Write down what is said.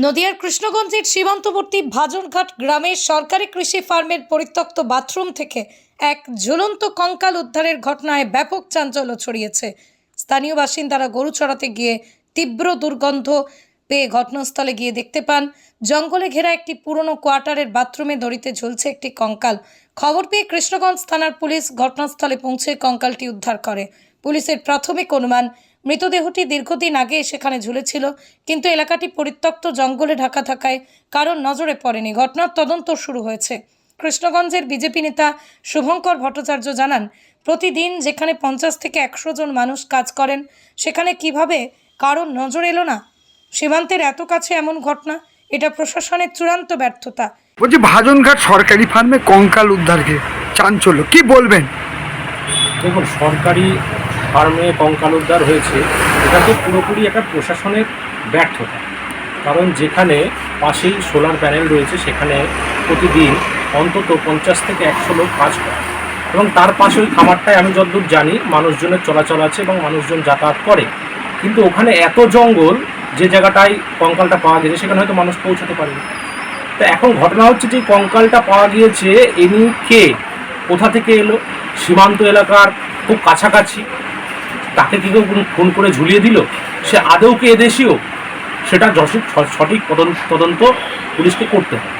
নদিয়ার কৃষ্ণগঞ্জের সীমান্তবর্তী ভাজনঘাট গ্রামের সরকারি কৃষি ফার্মের পরিত্যক্ত বাথরুম থেকে এক ঝুলন্ত কঙ্কাল উদ্ধারের ঘটনায় ব্যাপক চাঞ্চল্য ছড়িয়েছে। স্থানীয় বাসিন্দারা গরু চড়াতে গিয়ে তীব্র দুর্গন্ধ পেয়ে ঘটনাস্থলে গিয়ে দেখতে পান, জঙ্গলে ঘেরা একটি পুরনো কোয়ার্টারের বাথরুমে দড়িতে ঝুলছে একটি কঙ্কাল। খবর পেয়ে কৃষ্ণগঞ্জ থানার পুলিশ ঘটনাস্থলে পৌঁছে কঙ্কালটি উদ্ধার করে। পুলিশের প্রাথমিক অনুমান মৃতদেহটি দীর্ঘদিন আগে সেখানে ঝুলেছিল কিন্তু এলাকাটি পরিত্যক্ত জঙ্গলে ঢাকা থাকায় কারণ নজরে পড়েনি। ঘটনার তদন্ত শুরু হয়েছে। কৃষ্ণগঞ্জের বিজেপি নেতা শুভঙ্কর ভট্টাচার্য জানান প্রতিদিন যেখানে পঞ্চাশ থেকে একশো জন মানুষ কাজ করেন সেখানে কীভাবে কারণ নজর এলো না? সীমান্তের এত কাছে এমন ঘটনা এটা প্রশাসনের চূড়ান্ত ব্যর্থতা। বলছি ভাজনঘাট সরকারি ফার্মে কঙ্কাল উদ্ধারকে চাঞ্চল্য কি বলবেন? দেখুন সরকারি ফার্মে কঙ্কাল উদ্ধার হয়েছে, এটা তো পুরোপুরি একটা প্রশাসনের ব্যর্থতা। কারণ যেখানে পাশেই সোলার প্যানেল রয়েছে, সেখানে প্রতিদিন অন্তত পঞ্চাশ থেকে একশো লোক কাজ করে। এবং তার পাশে ওই খামারটায় আমি যতদূর জানি, মানুষজনের চলাচল আছে এবং মানুষজন যাতায়াত করে। কিন্তু ওখানে এত জঙ্গল, যে জায়গাটায় কঙ্কালটা পাওয়া গেছে, সেখানে হয়তো মানুষ পৌঁছাতে পারেনি। তো এখন ঘটনা হচ্ছে যে, কঙ্কালটা পাওয়া গিয়েছে এনি কে? কোথা থেকে এলো? সীমান্ত এলাকার খুব কাছাকাছি। তাকে কি কেউ ফোন করে ঝুলিয়ে দিল? সে আদৌ কে এদেশীয়? সেটা সঠিক তদন্ত তদন্ত পুলিশকে করতে হবে।